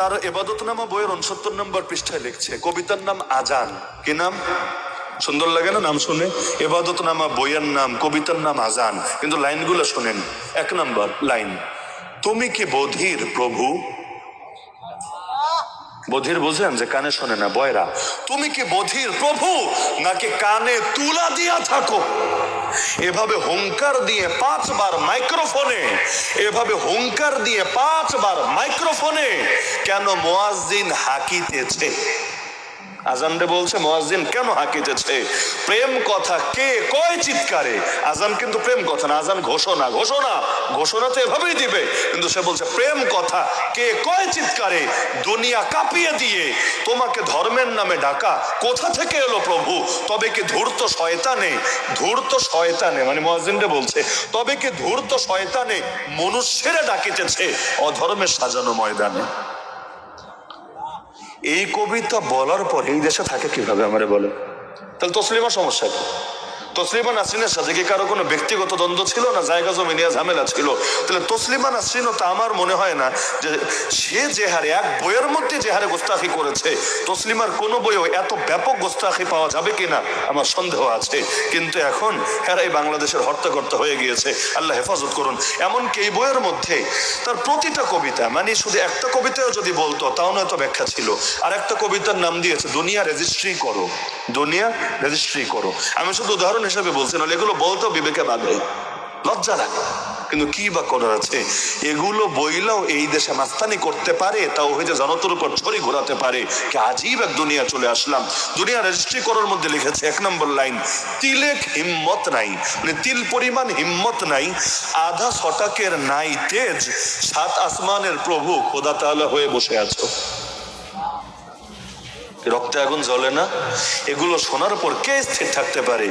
তার এবাদতনামা বইয়ের উনসত্তর নম্বর পৃষ্ঠায় লিখছে, কবিতার নাম আজান। কি নাম? সুন্দর লাগে না নাম শুনে? এবাদতনামা বইয়ের নাম, কবিতার নাম আজান। কিন্তু লাইনগুলো শোনেন। এক নম্বর লাইন, তুমি কি বধির প্রভু? বধির বোঝেন যে কানে শোনে না, বয়রা, তুমি কি বধির প্রভু নাকি কানে তুলা দিয়া থাকো? এভাবে হুঙ্কার দিয়ে পাঁচবার মাইক্রোফোনে এভাবে হুঙ্কার দিয়ে পাঁচবার মাইক্রোফোনে কেন মোয়াজ্জিন হাকিতেছে? আজানরে বলছে, মোয়াজ্জিন, কেন হাঁকিতেছে প্রেম কথা কে কয় চিৎকারে? আজান কিন্তু প্রেম কথা না, আজান ঘোষণা ঘোষণা। ঘোষণা তো এভাবেই দিবে। কিন্তু সে বলছে, প্রেম কথা কে কয় চিৎকারে? দুনিয়া কাঁপিয়ে দিয়ে। তোমাকে ধর্মের নামে ডাকা। কোথা থেকে এলো প্রভু? তবে কি ধূর্ত শয়তানে? ধূর্ত শয়তানে। মানে মোয়াজ্জিনরে বলছে, তবে কি ধূর্ত শয়তানে মনুষ্যেরা ডাকিতেছে অধর্মের সাজানো ময়দানে? এই কবিতা বলার পর এই দেশে থাকে কীভাবে আমারে বলে তাহলে তসলিমার সমস্যা কি? তসলিমা নাসরিনের সাথে কি কারও কোনো ব্যক্তিগত দ্বন্দ্ব ছিল না? জায়গা জমি নিয়ে ঝামেলা ছিল। তাহলে তসলিমা নাসরিনও তা আমার মনে হয় না যে সে যে হারে, এক বইয়ের মধ্যে যে হারে গোস্তাখি করেছে, তসলিমার কোনো বইও এত ব্যাপক গোস্তাখি পাওয়া যাবে কিনা আমার সন্দেহ আছে। কিন্তু এখন এরাই বাংলাদেশের হর্তাকর্তা হয়ে গিয়েছে। আল্লাহ হেফাজত করুন। এমনকি এই বইয়ের মধ্যে তার প্রতিটা কবিতা মানে শুধু একটা কবিতাও যদি বলতো, তাও নয়তো ব্যাখ্যা ছিল। আর একটা কবিতার নাম দিয়েছে, দুনিয়া রেজিস্ট্রি করো। দুনিয়া রেজিস্ট্রি করো। আমি শুধু উদাহরণ হিসেবে বলছি, নাহলে এগুলো বলতো বিবেকে বাঁধে লজ্জা লাগে। কিন্তু কি বা করার আছে? এগুলো বইলাও এই দেশে মাস্তানি করতে পারে তাও হয়তো জনতার উপর ছড়ি ঘোরাতে পারে। কি আজীব এক দুনিয়া চলে আসলাম। দুনিয়া রেজিস্ট্রি করার মধ্যে লিখেছে এক নম্বর লাইন, তিলেক হিম্মত নাই। মানে তিল পরিমাণ হিম্মত নাই। আধা শটাকের নাই তেজ, সাত আসমানের প্রভু খোদা তাআলা হয়ে বসে আছো। রক্তে আগুন জ্বলে না? এগুলো শোনার পর কে স্থির থাকতে পারে?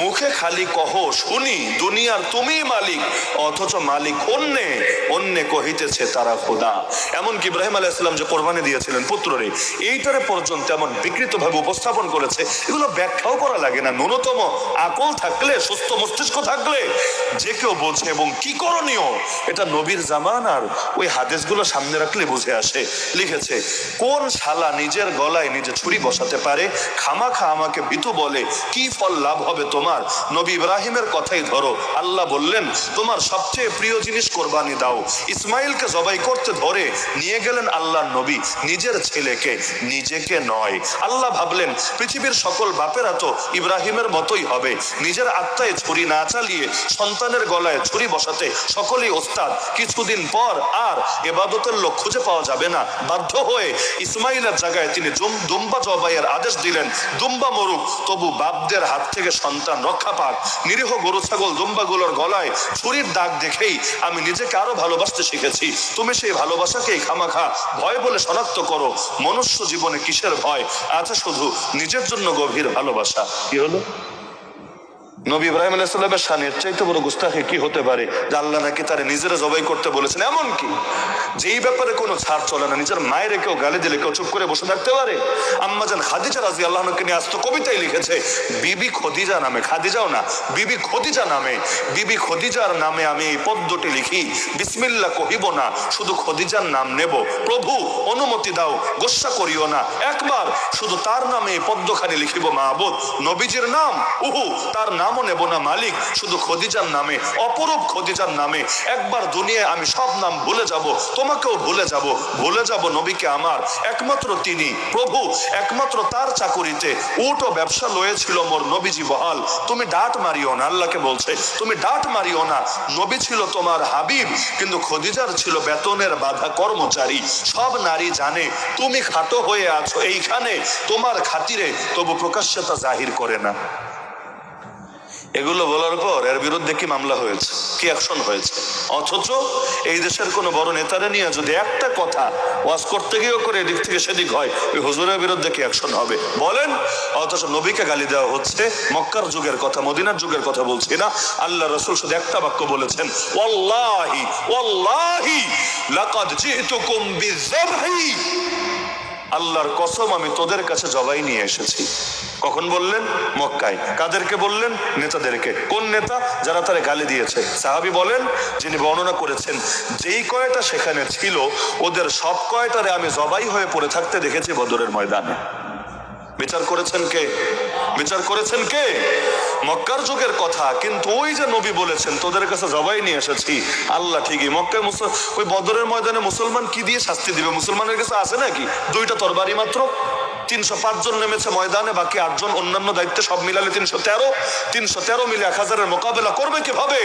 মুখে খালি কহ, শুনি, দুনিয়ার তুমি মালিক, অথচ মালিক অন্যে অন্যে কহিতেছে তারা খোদা। এমনকি ইব্রাহিম আলাহ ইসলাম যে কোরবানি দিয়েছিলেন পুত্ররে, এইটারে পর্যন্ত এমন বিকৃতভাবে উপস্থাপন করেছে। এগুলো ব্যাখ্যাও করা লাগে না। ন্যূনতম আকল থাকলে, সুস্থ মস্তিষ্ক থাকলে, যে কেউ বোঝে এবং কি করণীয়, এটা নবীর জামান আর ওই হাদিসগুলো সামনে রাখলে বুঝে আসে। লিখেছে, কোন শালা নিজের গলায় নিজে ছুরি বসাতে পারে, খামাখা আমাকে বিতু বলে, কি ফল লাভ হবে তোমার? নবী ইব্রাহিমের কথাই ধরো। আল্লাহ বললেন, তোমার সবচেয়ে প্রিয় জিনিস কোরবানি দাও। ইসমাইলকে জবাই করতে ধরে নিয়ে গেলেন আল্লাহর নবী, নিজের ছেলেকে, নিজেকে নয়। আল্লাহ ভাবলেন, পৃথিবীর সকল বাপেরা তো ইব্রাহিমের মতোই হবে। নিজের আত্মায় ছুরি না চালিয়ে সন্তানের গলায় ছুরি বসাতে সকলেই ওস্তাদ। কিছুদিন পর আর এবাদতের লোক খুঁজে পাওয়া যাবে না। বাধ্য হয়ে ইসমাইলের জায়গায় তিনি জুম- দুম্বা জবাইয়ের আদেশ দিলেন, দুম্বা মরুক, তবু বাপদের হাত থেকে সন্তান রক্ষা পাক। নিরীহ গরু ছাগল দুম্বাগুলোর গলায় ছুরির দাগ দেখেই আমি নিজেকে আরও ভালোবাসতে শিখেছি। তুমি সেই ভালোবাসাকে খামাখা, ভয় বলে শনাক্ত করো। মনুষ্য জীবনে কিসের ভয়? আছে শুধু নিজের জন্য গভীর ভালোবাসা। কি হলো? নবী ইব্রাহিম আলাইসাল্লামের শানের চাইতে বড় গুস্তাখে কি হতে পারে? যে আল্লাহ নাকি তারা নিজেরা জবাই করতে বলেছেন। এমন কি? যেই ব্যাপারে কোনো ছাড় চলে না, নিজের মায়ের কেউ গালি দিলে কেউ চুপ করে বসে থাকতে পারে? আম্মাজান খাদিজা রাজি আল্লাহকে নিয়ে আসতো কবিতায় লিখেছে, বিবি খদিজা নামে, খাদিজাও না, বিবি খদিজা নামে, বিবি খদিজার নামে আমি এই পদ্মটি লিখি, বিসমিল্লা কহিব না, শুধু খদিজার নাম নেব। প্রভু, অনুমতি দাও, গোসা করিও না। একবার শুধু তার নামে এই পদ্মখানি লিখিব মাহবুদ। নবীজির নাম, উহু, তার নামও নেব না মালিক, শুধু খদিজার নামে, অপরূপ খদিজার নামে। একবার দুনিয়ায় আমি সব নাম ভুলে যাব, তোমাকেও ভুলে যাব ভুলে যাব নবীকে আমার। একমাত্র তিনি প্রভু, একমাত্র তার চাকুরিতে উট ও ব্যবসা লয়েছিল মোর নবীজি বহাল। তুমি ডাট মারিও না, আল্লাহকে বলছে, তুমি ডাট মারিও না। নবী ছিল তোমার হাবিব, কিন্তু খদিজার ছিল বেতনের বাধা কর্মচারী। সব নারী জানে, তুমি খাটো হয়ে আছো এইখানে, তোমার খাতিরে তবু প্রকাশ্যতা জাহির করে না। এগুলো বলার পর এর বিরুদ্ধে কি মামলা হয়েছে? কি অ্যাকশন হয়েছে? অথচ এই দেশের কোনো বড় নেতারা নিয়ে যদি একটা কথা ওয়াজ করতে গিয়েও করে এদিক থেকে সেদিক হয়, ওই হুজুরের বিরুদ্ধে কি অ্যাকশন হবে? বলেন, অথচ নবীকে গালি দেওয়া হচ্ছে, মক্কার যুগের কথা, মদিনার যুগের কথা বলছি না। আল্লাহ রসুল শুধু একটা বাক্য বলেছেন, ওয়াল্লাহি ওয়াল্লাহি, লাকাদ জিতুকুম বিযাবহি। আল্লাহর কসম আমি তোদের কাছে জবাই নিয়ে এসেছি। কখন বললেন? মক্কায়। কাদেরকে বললেন? নেতাদেরকে। কোন নেতা? যারা তারা গালি দিয়েছে। সাহাবি বলেন, যিনি বর্ণনা করেছেন, যেই কয়টা সেখানে ছিল, ওদের সব কয়টারে আমি জবাই হয়ে পড়ে থাকতে দেখেছি বদরের ময়দানে। বিচার করেছেন কে? বিচার করেছেন কে? মক্কার যুগের কথা, কিন্তু ওই যে নবী বলেছেন, তোদের কাছে জবাই নিয়ে এসেছি। আল্লাহ ঠিকই, মক্কায় ওই বদরের ময়দানে মুসলমান কি দিয়ে শাস্তি দিবে? মুসলমানের কাছে আছে নাকি? দুইটা তরবারি মাত্র? তিনশো জন নেমেছে ময়দানে, বাকি আটজন অন্যান্য দায়িত্বে সব মিলালে তিনশো তেরো তিনশো তেরো মিলে এক হাজারের মোকাবেলা করবে কীভাবে?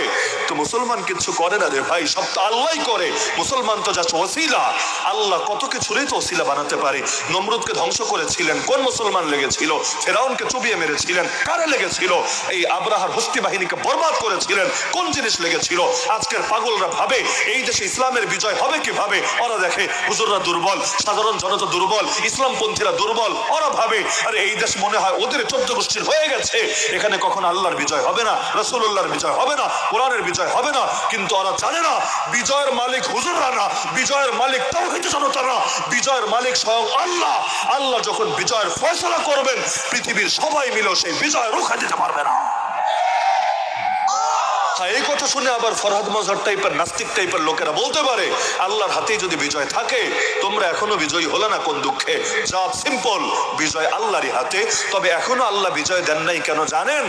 তো মুসলমান কিছু করে না রে ভাই, সব তো আল্লাহ করে। মুসলমান তো যাচ্ছে ওসিলা। আল্লাহ কত কিছুরই তো ওসিলা বানাতে পারে। নমরুদকে ধ্বংস করেছিলেন, কোন মুসলমান লেগেছিল? ফেরাউনকে চুবিয়ে মেরেছিলেন, কারে লেগেছিল? এই আব্রাহার হস্তি বাহিনীকে বরবাদ করেছিলেন, কোন জিনিস লেগেছিল? আজকের পাগলরা ভাবে, এই দেশে ইসলামের বিজয় হবে কীভাবে? ওরা দেখে, হুজুররা দুর্বল, সাধারণ জনতা দুর্বল, ইসলামপন্থীরা দুর্বল ওরা ভাবে, আরে, এই দেশ মনে হয় ওদের চোদ্দ গোষ্ঠীর হয়ে গেছে। এখানে কখন আল্লাহর বিজয় হবে না রসুল্লাহর বিজয় হবে না, কোরআনের বিজয় হবে না। কিন্তু ওরা জানে না, বিজয়ের মালিক হুজুররা না, বিজয়ের মালিক তাওহীদ জনতা না, বিজয়ের মালিক স্বয়ং আল্লাহ। আল্লাহ যখন বিজয়ের ফয়সলা করবেন, পৃথিবীর সবাই মিলেও সেই বিজয় রুখা দিতে পারবে না। এই কথা শুনে আবার ফরহাদ মজহর টাইপের নাস্তিক টাইপের লোকেরা বলতে পারে, আল্লাহর হাতেই যদি বিজয় থাকে, তোমরা এখনও বিজয়ী হলে না কোন দুঃখে? জবাব সিম্পল বিজয় আল্লাহরই হাতে। তবে এখনও আল্লাহ বিজয় দেন নাই কেন জানেন?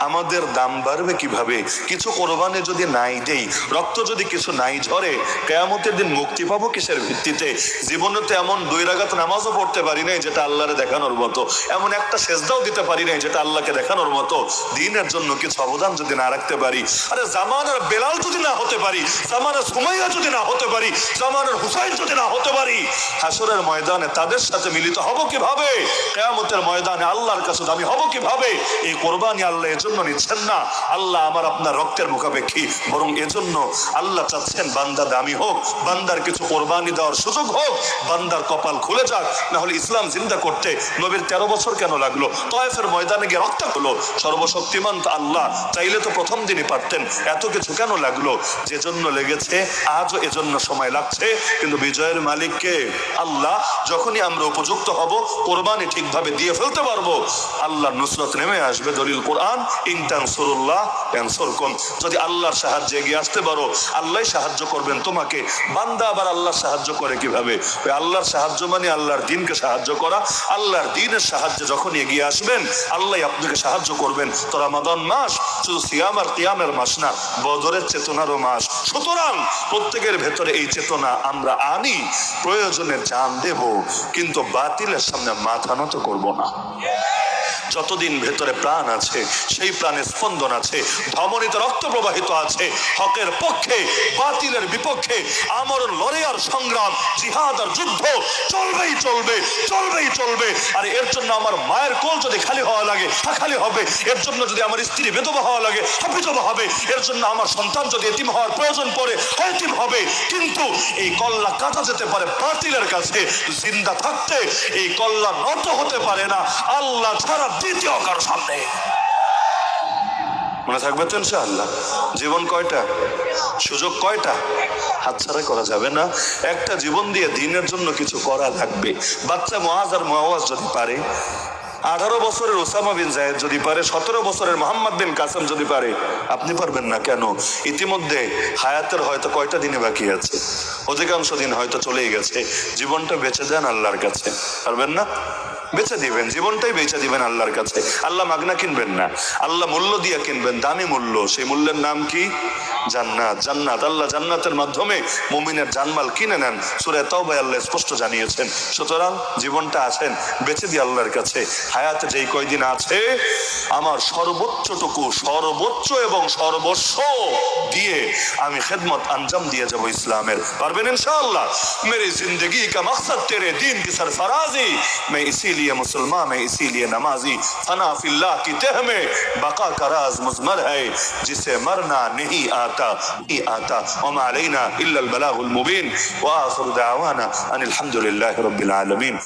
আমাদের দাম বাড়বে কীভাবে? কিছু কোরবানে যদি নাই দেই, রক্ত যদি কিছু নাই ঝরে, কেয়ামতের দিন মুক্তি পাবো কিসের ভিত্তিতে? জীবনে তো এমন দুই রাগাত নামাজও পড়তে পারি নাই যেটা আল্লাহরে দেখানোর মতো। এমন একটা সেজদাও দিতে পারি নাই যেটা আল্লাহকে দেখানোর মতো। দিনের জন্য কিছু অবদান যদি না রাখতে পারি, আরে জামানের বেলাল যদি না হতে পারি, জামানের সুমাইয়া যদি না হতে পারি, জামানের হুসাইন যদি না হতে পারি হাসরের ময়দানে তাদের সাথে মিলিত হব কীভাবে? কেয়ামতের ময়দানে আল্লাহর কাছে দামি হব কীভাবে? এই কোরবানি আল্লাহ এজন্য নিচ্ছেন না। আল্লাহ আমার আপনার রক্তের মুখাপেক্ষী। বরং এজন্য আল্লাহ চাচ্ছেন বান্দা দামি হোক, বান্দার কিছু কোরবানি দেওয়ার সুযোগ হোক, বান্দার কপাল খুলে যাক। না হলে ইসলাম জিন্দা করতে নবীর তেরো বছর কেন লাগল? তয়েফের ময়দানে গিয়ে রক্ত হলো। সর্বশক্তিমান আল্লাহ। চাইলে তো প্রথম দিনই পারতেন। এত কিছু কেন লাগল? যে জন্য লেগেছে, আজও এজন্য সময় লাগছে। কিন্তু বিজয়ের মালিককে আল্লাহ, যখনই আমরা উপযুক্ত হব, কোরবানি ঠিকভাবে দিয়ে ফেলতে পারব। আল্লাহ নুসরত নেমে আসবে দলিল কোরআন। ইনতানসুরুল্লাহ ইয়ানসুরকুম যদি আল্লাহর সাহায্যে এগিয়ে আসতে পারো, আল্লাহ সাহায্য করবেন তোমাকে। বান্দা আবার আল্লাহর সাহায্য করে কীভাবে? ওই আল্লাহর সাহায্য মানে আল্লাহর দিনকে সাহায্য করা। আল্লাহর দিনের সাহায্যে যখন এগিয়ে আসবেন, আল্লাহ আপনাকে সাহায্য করবেন। তো রমাদান মাস শুধু সিয়াম আর কিয়ামের মাস না, বদরের চেতনারও মাস। সুতরাং প্রত্যেকের ভেতরে এই চেতনা আমরা আনি, প্রয়োজনে জান দেব, কিন্তু বাতিলের সামনে মাথা নত করব না। যতদিন ভেতরে প্রাণ আছে, সেই প্রাণে স্পন্দন আছে ধমনীতে রক্ত প্রবাহিত আছে, হকের পক্ষে, বাতিলের বিপক্ষে, আমরণ, লড়াই আর সংগ্রাম, জিহাদ আর যুদ্ধ, চলবেই চলবে চলবেই চলবে। আর এর জন্য আমার মায়ের কোল যদি খালি হওয়া লাগে, তা খালি হবে। এর জন্য যদি আমার স্ত্রী বেদবা হওয়া লাগে বিধবা হবে। এর জন্য আমার সন্তান যদি এতিম হওয়ার প্রয়োজন পড়ে এতিম হবে। কিন্তু এই কল্লা কাটা যেতে পারে বাতিলের কাছে, জিন্দা থাকতে এই কল্লা নত হতে পারে না। আল্লাহ ছাড়া দ্বিতীয় কারও সামনে। মনে থাকবে তো ইনশাআল্লাহ? জীবন কয়টা? সুযোগ কয়টা? হাতছাড়া করা যাবে না। একটা জীবন দিয়ে দিনের জন্য কিছু করা লাগবে। বাচ্চা মহাজ আর মহাজ যদি পারে, আঠারো বছরের ওসামা বিন জায়েদ যদি পারে, সতেরো বছরের মোহাম্মদ বিন কাসেম যদি পারে, আপনি পারবেন না কেন? ইতিমধ্যে হায়াতের হয়তো কয়টা দিনে বাকি আছে? অধিকাংশ দিন হয়তো চলেই গেছে। জীবনটা বেঁচে দেন আল্লাহর কাছে। পারবেন না? বেচে দিবেন, জীবনটাই বেচে দিবেন আল্লাহর কাছে। আল্লাহ মাগনা কিনবেন না, আল্লাহ মূল্য দিয়ে কিনবেন, দামি মূল্য। সেই মূল্যের নাম কি? জান্নাত। জান্নাত, আল্লাহ জান্নাতের মাধ্যমে মুমিনের জানমাল কিনে নেন। সুরে তাওবায় আল্লাহ স্পষ্ট জানিয়েছেন। সুতরাং জীবনটা আছেন, বেঁচে দিয়ে আল্লাহর কাছে। হায়াত যেই কয়দিন আছে, আমার সর্বোচ্চটুকু, সর্বোচ্চ এবং সর্বস্ব দিয়ে আমি খেদমত আঞ্জাম দিয়ে যাব ইসলামের। পারবেন ইনশাআল্লাহ? মেরে জিন্দগি কা মকসদ, তেরে দিন কি সরফরাজি মে ইসি इसीलिए मुसलमान मैं इसीलिए नमाजी फना फिल्लाह की तह में बका का राज मुजमर है जिसे मरना नहीं आता नहीं आता वमा अलैना इल्ला अल बलागुल मुबीन व आखिर दावाना अनिल हम्दुलिल्लाहि रब्बिल आलमीन